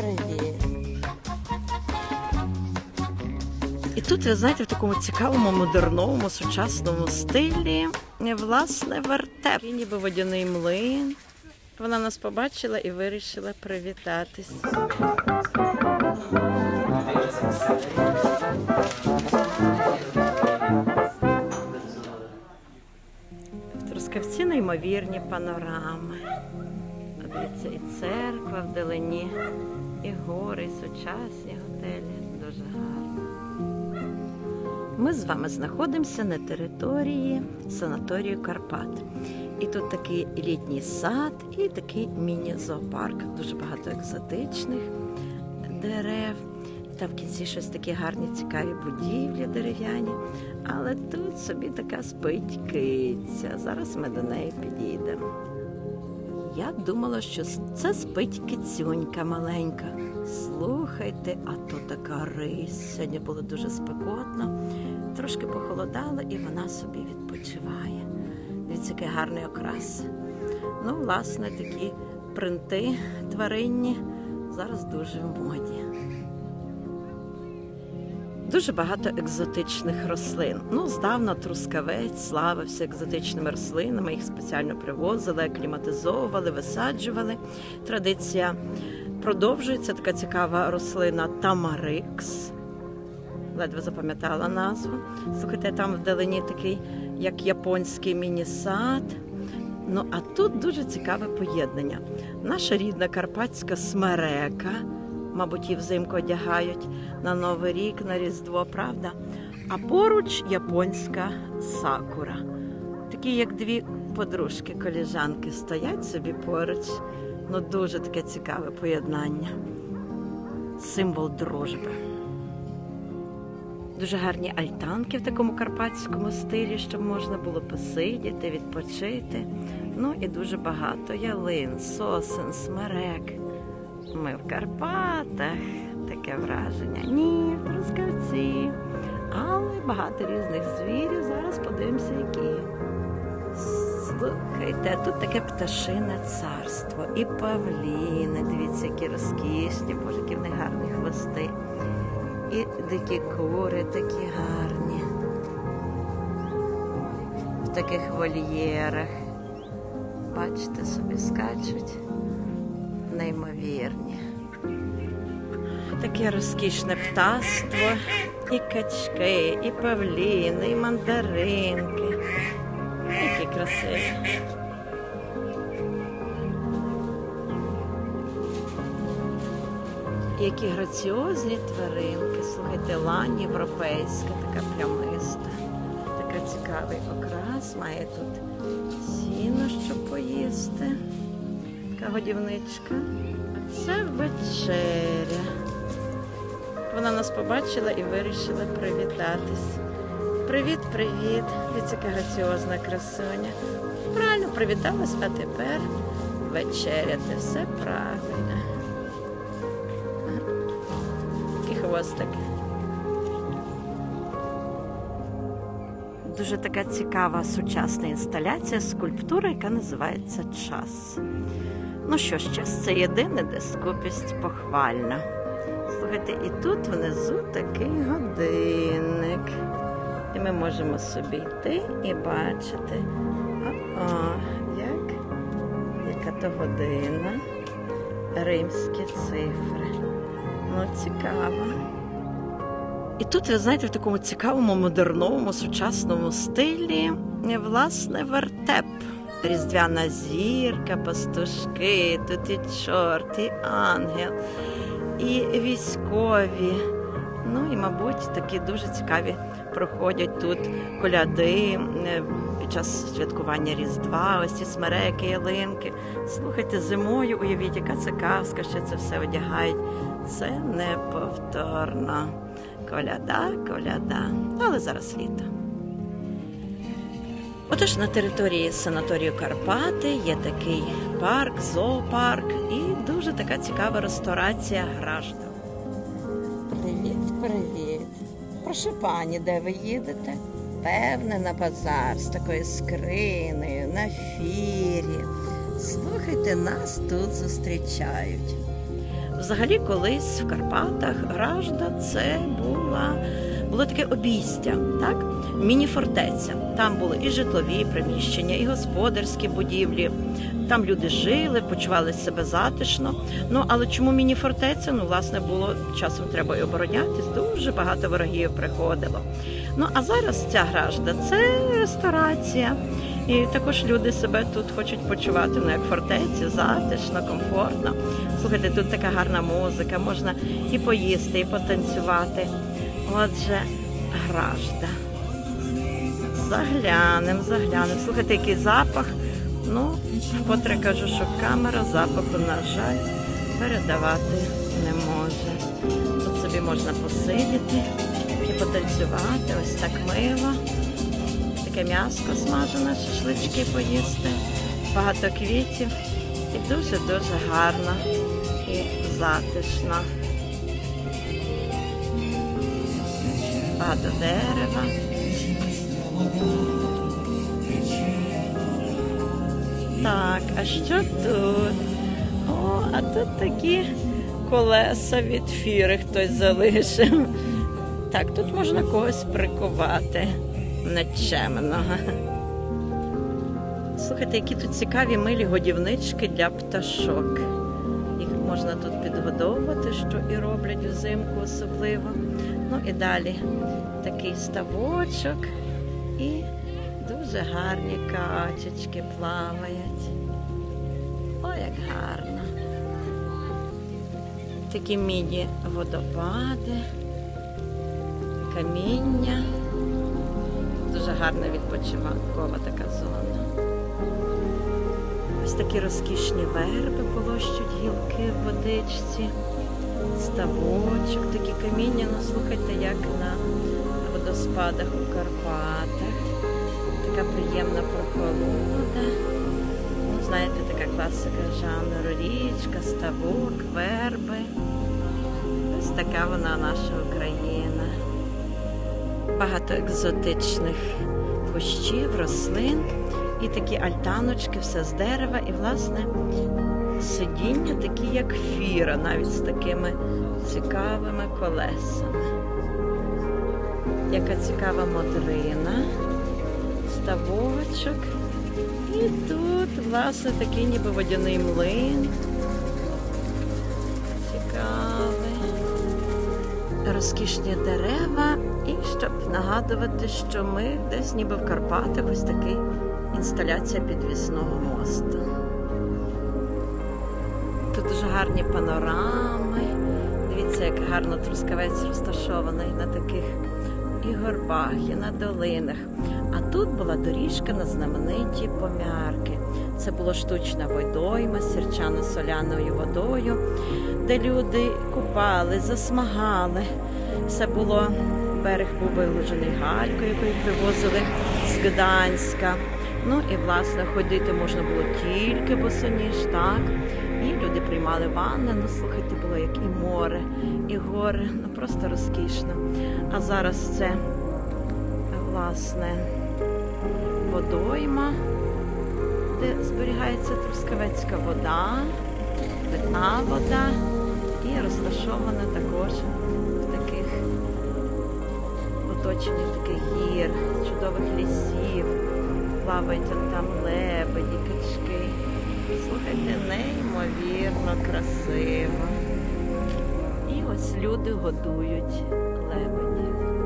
привіт. І тут, ви знаєте, в такому цікавому, модерновому, сучасному стилі, е, власне, вертеп. І ніби водяний млин. Вона нас побачила і вирішила привітатись. В Трускавці неймовірні панорами. Дивіться, і церква вдалині, і гори, і сучасні готелі. Дуже гарно. Ми з вами знаходимося на території санаторію Карпат. І тут такий літній сад і такий міні-зоопарк. Дуже багато екзотичних дерев. Там в кінці щось такі гарні, цікаві будівлі дерев'яні. Але тут собі така спить киця. Зараз ми до неї підійдемо. Я думала, що це спить кицюнька маленька. Слухайте, а то така рись. Сьогодні було дуже спекотно, трошки похолодало, і вона собі відпочиває. Дивіться, який гарний окрас. Ну, власне, такі принти тваринні зараз дуже в моді. Дуже багато екзотичних рослин. Ну, здавна трускавець славився екзотичними рослинами, їх спеціально привозили, акліматизовували, висаджували. Традиція продовжується така цікава рослина Тамарикс. Ледве запам'ятала назву. Слухайте, там вдалині такий, як японський міні-сад. Ну, а тут дуже цікаве поєднання. Наша рідна карпатська смерека, мабуть, її взимку одягають на Новий рік, на Різдво, правда? А поруч японська сакура. Такі, як дві подружки, коліжанки стоять собі поруч. Ну, дуже таке цікаве поєднання. Символ дружби. Дуже гарні альтанки в такому карпатському стилі, щоб можна було посидіти, відпочити. Ну і дуже багато ялин, сосен, смерек. Ми в Карпатах. Таке враження. Ні, в Трускавці. Але багато різних звірів. Зараз подивимося, які. Слухайте, тут таке пташине царство. І павліни. Дивіться, які розкішні, боже, які в них гарні хвости. І дикі кури такі гарні. В таких вольєрах. Бачите, собі скачуть. Таке розкішне птаство, і качки, і павліни, і мандаринки. Які красиві. Які граціозні тваринки. Слухайте, лань європейська, така плямиста. Така цікавий окрас. Має тут сіно, щоб поїсти. Така годівничка. Це вечеря. Вона нас побачила і вирішила привітатись. Привіт, привіт. Дивіться, яка граціозна красуня. Правильно привіталась, а тепер вечеряти. Все правильно. Такий хвостик. Дуже така цікава сучасна інсталяція, скульптура, яка називається Час. Ну що ж, час це єдине, де скупість похвальна. Слухайте, і тут внизу такий годинник. І ми можемо собі йти і бачити, о, як, яка то година, римські цифри. Ну, цікаво. І тут, ви знаєте, в такому цікавому, модерновому, сучасному стилі, власне, вертеп. Різдвяна зірка, пастушки, тут і чорт, і ангел, і військові. Ну і, мабуть, такі дуже цікаві проходять тут коляди е, під час святкування Різдва, ось ці смереки, ялинки. Слухайте, зимою, уявіть, яка це казка, що це все одягають. Це неповторно. Коляда, коляда. Але зараз літо. Отож, на території санаторію Карпати є такий парк, зоопарк і дуже така цікава ресторація граждан. Привіт, привіт. Прошу пані, де ви їдете? Певне, на базар з такою скринею, на фірі. Слухайте, нас тут зустрічають. взагалі, колись в Карпатах Гражда це була, було таке обійстя, так? Міні-фортеця. Там були і житлові приміщення, і господарські будівлі. Там люди жили, почували себе затишно. Ну але чому міні-фортеця? Ну, власне, було часом треба і оборонятись. Дуже багато ворогів приходило. Ну а зараз ця гражда це ресторація. І також люди себе тут хочуть почувати ну, як фортеці, затишно, комфортно. Слухайте, тут така гарна музика, можна і поїсти, і потанцювати. Отже, гражда. Заглянем, заглянем. Слухайте, який запах. Ну, вкотре кажу, що камера запаху, на жаль, передавати не може. Тут собі можна посидіти і потанцювати, ось так мило. Таке м'яско смажене, шашлички поїсти, багато квітів і дуже-дуже гарно і затишно. Багато дерева. Так, а що тут? О, а тут такі колеса від фіри хтось залишив. Так, тут можна когось прикувати нечемного. Слухайте, які тут цікаві милі годівнички для пташок. Їх можна тут підгодовувати, що і роблять взимку особливо. Ну і далі такий ставочок і дуже гарні качечки плавають. Ой, як гарно. Такі міні водопади, каміння. Дуже гарна відпочиванкова така зона. Ось такі розкішні верби полощуть гілки в водичці, ставочок, такі каміння, ну слухайте, як на водоспадах у Карпатах. Така приємна прохолода. Ну, знаєте, така класика жанру річка, ставок, верби. Ось така вона наша Україна багато екзотичних кущів, рослин і такі альтаночки, все з дерева, і, власне, сидіння такі, як фіра, навіть з такими цікавими колесами. Яка цікава модрина, ставочок. І тут, власне, такий ніби водяний млин. Цікавий. Розкішні дерева. І щоб нагадувати, що ми десь ніби в Карпатах ось такий інсталяція підвісного мосту. Тут дуже гарні панорами. Дивіться, як гарно трускавець розташований на таких і горбах, і на долинах. А тут була доріжка на знамениті помярки. Це була штучна водойма сірчано-соляною водою, де люди купали, засмагали. Все було берег був виложений галькою, якою привозили з Гданська. Ну і власне ходити можна було тільки босоніж, так. І люди приймали ванни. Ну, слухайте, було як і море, і гори. Ну просто розкішно. А зараз це власне водойма, де зберігається трускавецька вода, питна вода і розташована також в таких оточенні таких гір, чудових лісів, плавають там лебеді, качки. Слухайте, неймовірно красиво. І ось люди годують лебедів.